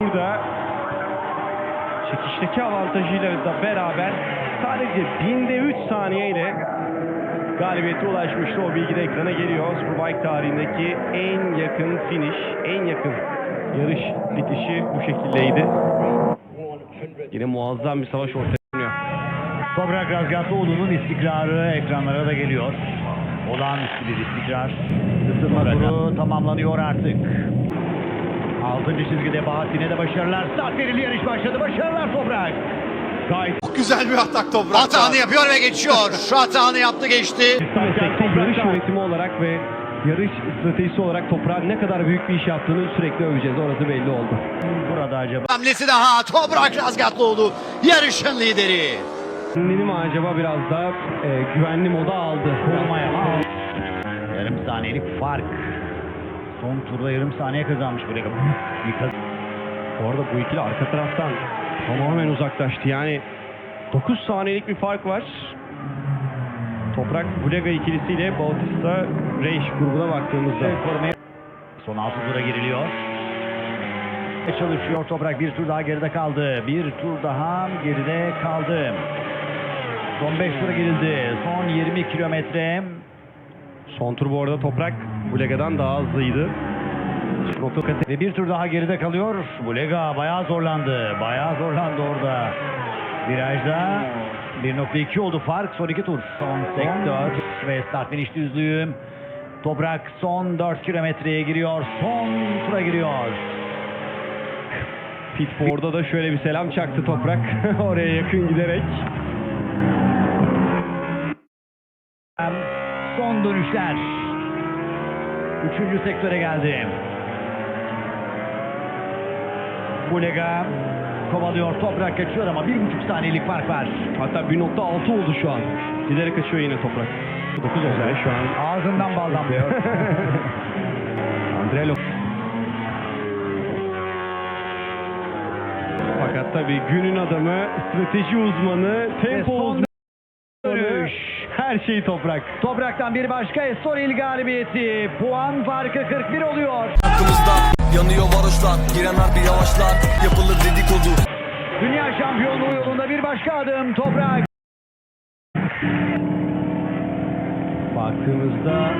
Burada çekişteki avantajıyla da beraber sadece binde 3 saniyeyle galibiyete ulaşmıştı. O bilgi de ekrana geliyor. Superbike tarihindeki en yakın finish, en yakın yarış bitişi bu şekildeydi. Yine muazzam bir savaş ortaya çıkıyor. Toprak Razgatoğlu'nun istikrarı ekranlara da geliyor. Olağanüstü bir istikrar. Isınma turu tamamlanıyor artık. Altıncı çizgide Bahattin'e de başarılar. Start verildi yarış başladı. Başarılar Toprak. Gayet Çok güzel bir atak toprak. Hatanı yapıyor ve geçiyor. Şu hatanı yaptı geçti. yarış yönetimi olarak ve yarış stratejisi olarak toprağın ne kadar büyük bir iş yaptığını sürekli öveceğiz. Orası belli oldu. Burada acaba Hamlesi daha Toprak Razgatlıoğlu yarışın lideri. Kendini mi acaba biraz daha e, güvenli moda aldı? korumaya al. Yarım saniyelik fark. Son turda yarım saniye kazanmış kaz- Bu arada bu ikili arka taraftan tamamen uzaklaştı. Yani 9 saniyelik bir fark var. Toprak Bulega ikilisiyle Bautista Reish grubuna baktığımızda. Son altı tura giriliyor. Çalışıyor Toprak bir tur daha geride kaldı. Bir tur daha geride kaldı. Son 5 tura girildi. Son 20 kilometre. Son tur bu arada Toprak Bulega'dan daha hızlıydı. Ve bir tur daha geride kalıyor. Bulega bayağı zorlandı. Bayağı zorlandı orada. Virajda 1.2 oldu fark. Son iki tur. Son sektör ve start finish düzlüğü. Toprak son 4 kilometreye giriyor. Son tura giriyor. Pitford'a da şöyle bir selam çaktı Toprak. Oraya yakın giderek. Son dönüşler. Üçüncü sektöre geldi. Bulega kovalıyor. Toprak kaçıyor ama bir buçuk saniyelik fark var. Hatta 1.6 oldu şu an. Giderek kaçıyor yine Toprak. 9 oldu şu an. Ağzından bal damlıyor. Andrelo. Fakat tabii günün adamı, strateji uzmanı, tempo uzmanı. Her şey toprak. Topraktan bir başka Estoril galibiyeti. Puan farkı 41 oluyor. hakkımızda Yanıyor varoşlar Giren harbi yavaşlar Yapılır dedikodu Dünya şampiyonluğu yolunda bir başka adım Toprak. Baktığımızda